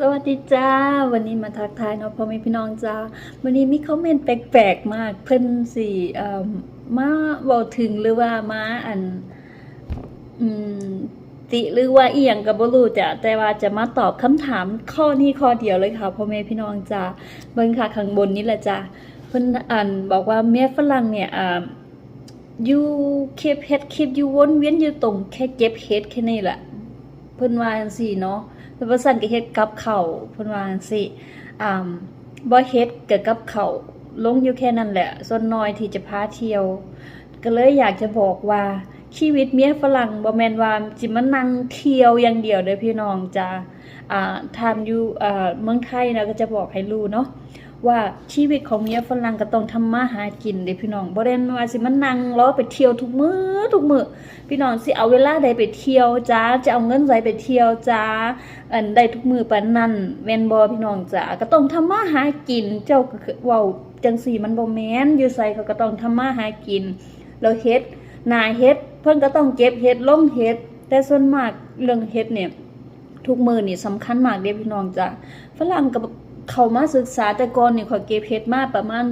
สวัสดีจ้า วันนี้มาทักทายเนาะพ่อแม่พี่น้องจ้า วันนี้มีคอมเมนต์แปลกๆมาก เพิ่นสิเอ่อมาเว้าถึงหรือว่ามาอันอืมติหรือว่าเอียงก็บ่รู้จ้ะแต่ว่าจะมาตอบคำถามข้อนี้ข้อเดียวเลยค่ะพ่อแม่พี่น้องจ้าเบิ่งค่ะข้างบนนี้แหละจ้ะเพิ่นอ่านบอกว่าเมียฝรั่งเนี่ยอ่าอยู่เก็บเฮ็ดคิปอยู่วนเวียนอยู่ตรงแค่เก็บเฮ็ดแค่นี้แหละเพิ่นว่าจังซี่เนาะ เพิ่นว่าสั่นก็เฮ็ดกับเข่าเพิ่นว่าจังซี่อ่าบ่เฮ็ดก็กับเข่าลงอยู่แค่นั้นแหละ ส่วนน้อยที่จะพาเที่ยว ก็เลยอยากจะบอกว่าชีวิตเมียฝรั่งบ่แม่นว่าจิมานั่งเที่ยวอย่างเดียวเด้อพี่น้องจ้าอ่าทำอยู่อ่าเมืองไทยนะก็จะบอกให้รู้เนาะ ว่าชีวิตของเมียฝรั่งก็ต้องทำมาหากินเด้พี่น้องบ่ได้ว่าสิมานั่งรอไปเที่ยวทุกมื้อทุกมื้อพี่น้องสิเอาเวลาใดไปเที่ยวจ้าจะเอาเงินใดไปเที่ยวจ้าอันได้ทุกมือปานนั้นแม่นบ่พี่น้องจ้าก็ต้องทำมาหากินเจ้าก็เว้าจังซี่มันบ่แม่นอยู่ไสเขาก็ต้องทำมาหากินแล้วเฮ็ดนาเฮ็ด เพิ่นก็ต้องเก็บเฮ็ดลงเฮ็ด แต่ส่วนมากเรื่องเฮ็ดเนี่ยทุกมือนี่สำคัญมากเด้พี่น้องจ้าฝรั่งก็ เขามาศึกษาแต่ก่อนนี่ข่อยเก็บเฮ็ดมาประมาณ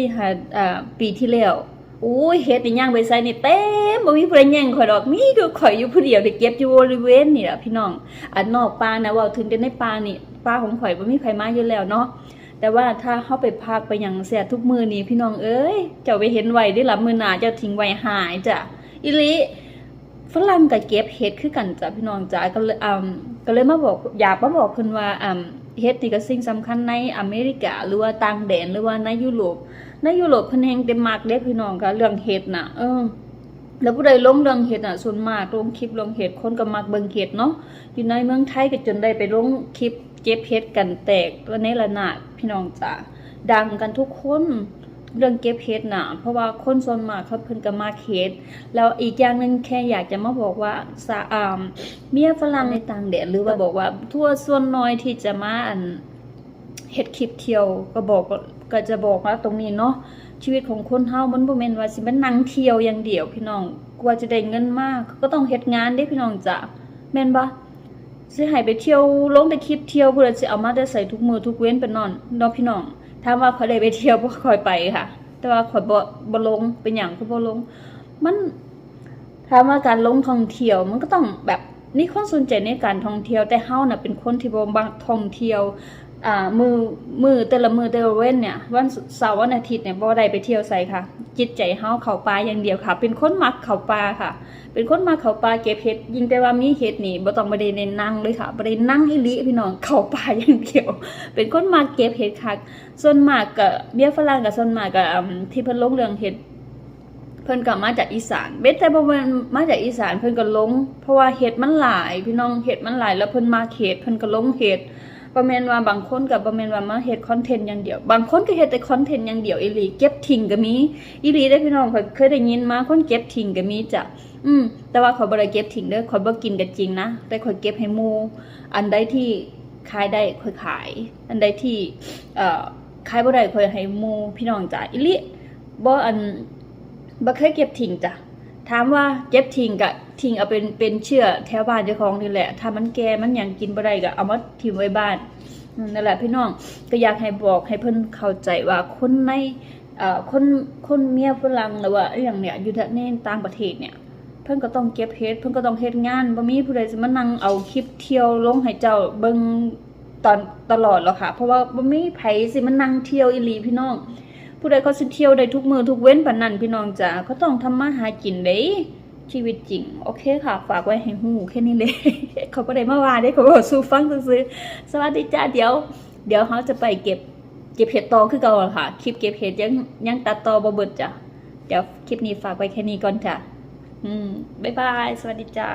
4-5อ่าปีที่แล้วโอ้ยเฮ็ดในย่างไปใส่นี่เต็มบ่มีผู้ใดแย่งข่อยดอกมีก็ข่อยอยู่ผู้เดียวที่เก็บอยู่บริเวณนี่ล่ะพี่น้องอันนอกป่านะเว้าถึงแต่ในป่านี่ป่าของข่อยบ่มีไผมาอยู่แล้วเนาะแต่ว่าถ้าเฮาไปพักไปหยังเสียทุกมือนี่พี่น้องเอ้ยเจ้าไปเห็นไว้ได้ล่ะมือหนาเจ้าทิ้งไว้หายจ้ะอีหลีฝรั่งก็เก็บเฮ็ดคือกันจ้ะพี่น้องจ้ะก็เลยอ่าก็เลยมาบอกอยากมาบอกเพิ่นว่าอ่า เฮ็ดนี่ก็สิ่งสำคัญในอเมริกา หรือว่าต่างแดนหรือว่าในยุโรปในยุโรปเพิ่นแฮงเต็มมากเด้พี่น้องค่ะเรื่องเฮ็ดน่ะเออแล้วผู้ใดลงเรื่องเห็ดน่ะส่วนมากลงคลิปลงเห็ดคนก็มักเบิ่งเห็ดเนาะอยู่ในเมืองไทยก็จนได้ไปลงคลิปเจ็บเห็ดกันแตกระเนระนาดพี่น้องจ๋าดังกันทุกคน เรื่องเก็บเห็ดน่ะเพราะว่าคนส่วนมากเขาเพิ่นก็มักเห็ดแล้วอีกอย่างหนึ่งแค่อยากจะมาบอกว่าสาอาเมียฝรั่งในต่างแดนหรือว่าบอกว่าทั่วส่วนน้อยที่จะมาอันเฮ็ดคลิปเที่ยวก็บอกก็จะบอกว่าตรงนี้เนาะชีวิตของคนเฮามันบ่แม่นว่าสิมันนั่งเที่ยวอย่างเดียวพี่น้องกว่าจะได้เงินมากก็ต้องเฮ็ดงานเด้พี่น้องจ้ะแม่นบ่สิให้ไปเที่ยวลงแต่คลิปเที่ยวเพื่อสิเอามาได้ใส่ทุกมือทุกเว้นเป็นนอนเนาะพี่น้อง ถ้าว่าเขาได้ไปเที่ยวบ่ค่อยไปค่ะ แต่ว่าขอยบ่บ่ลงเป็นอย่างคือบ่ลง มันถาว่าการลงท่องเที่ยวมันก็ต้องแบบนี่คนสนใจในการท่องเที่ยวแต่เฮาน่ะเป็นคนที่บ่บังท่องเที่ยว มือมือแต่ละมือแต่ละเว้นเนี่ยวันเสาร์วันอาทิตย์เนี่ยบ่ได้ไปเที่ยวไสค่ะ จิตใจเฮาเขาป่าอย่างเดียวค่ะ เป็นคนมักเขาป่าค่ะ เป็นคนมักเขาป่าเก็บเห็ดยิ่งแต่ว่ามีเห็ดนี่บ่ต้องบ่ได้เน้นนั่งเลยค่ะบ่ได้นั่งอีหลีพี่น้องเขาป่าอย่างเดียว เป็นคนมักเก็บเห็ดค่ะส่วนมากก็เบี้ยฝรั่งก็ส่วนมากก็อืมที่เพิ่นลงเรื่องเห็ดเพิ่นก็มาจากอีสานเบ็ดแต่บ่แม่นมาจากอีสานเพิ่นก็ลง เพราะว่าเห็ดมันหลาย พี่น้องเห็ดมันหลายแล้วเพิ่นมาเห็ดเพิ่นก็ลงเห็ด บ่แม่นว่าบางคนก็บ่แม่นว่ามาเฮ็ดคอนเทนต์อย่างเดียว บางคนก็เฮ็ดแต่คอนเทนต์อย่างเดียวอีหลีเก็บทิ้งก็มีอีหลีได้พี่น้องข้อยเคยได้ยินมาคนเก็บทิ้งก็มีจ้ะอืม แต่ว่าข้อยบ่ได้เก็บทิ้งเด้อข้อยบ่กินก็จริงนะแต่ข้อยเก็บให้หมู่อันใดที่ขายได้ข้อยขาย อันใดที่เอ่อขายบ่ได้ข้อยให้หมู่พี่น้องจ้ะอีหลีบ่อันบ่เคยเก็บทิ้งจ้ะ ถามว่าเก็บทิ้งกะทิ้งเอาเป็นเป็นเชื่อแถวบ้านเจ้าของนี่แหละ ถ้ามันแก่มันยังกินบ่ได้ก็เอามาทิ้งไว้บ้านนั่นแหละพี่น้องก็อยากให้บอกให้เพิ่นเข้าใจว่าคนในเอ่อคนคนเมียฝรั่งหรือว่าอย่างเนี้ยอยู่ในต่างประเทศเนี่ยเพิ่นก็ต้องเก็บเฮ็ดเพิ่นก็ต้องเฮ็ดงานบ่มีผู้ใดสิมานั่งเอาคลิปเที่ยวลงให้เจ้าเบิ่งตอนตลอดหรอกค่ะ เพราะว่าบ่มีไผสิมานั่งเที่ยวอีหลีพี่น้อง ผู้ใดเขาสิเที่ยวได้ทุกมือทุกเว้นปานนั้นพี่น้องจ๋าเขาต้องทำมาหากินเด้ชีวิตจริง โอเคค่ะ ฝากไว้ให้หูแค่นี้เลย เขาบ่ได้มาว่าเด้เขาบอกสู้ฟังซื่อสวัสดีจ้าเดี๋ยว เดี๋ยวเขาจะไปเก็บเก็บเห็ดต่อคือเก่าล่ะค่ะ คลิปเก็บเห็ดยังยังตัดต่อบเบิดจ้ะเดี๋ยวคลิปนี้ฝากไว้แค่นี้ก่อนจ้ะอืมบ๊ายบาย สวัสดีจ้า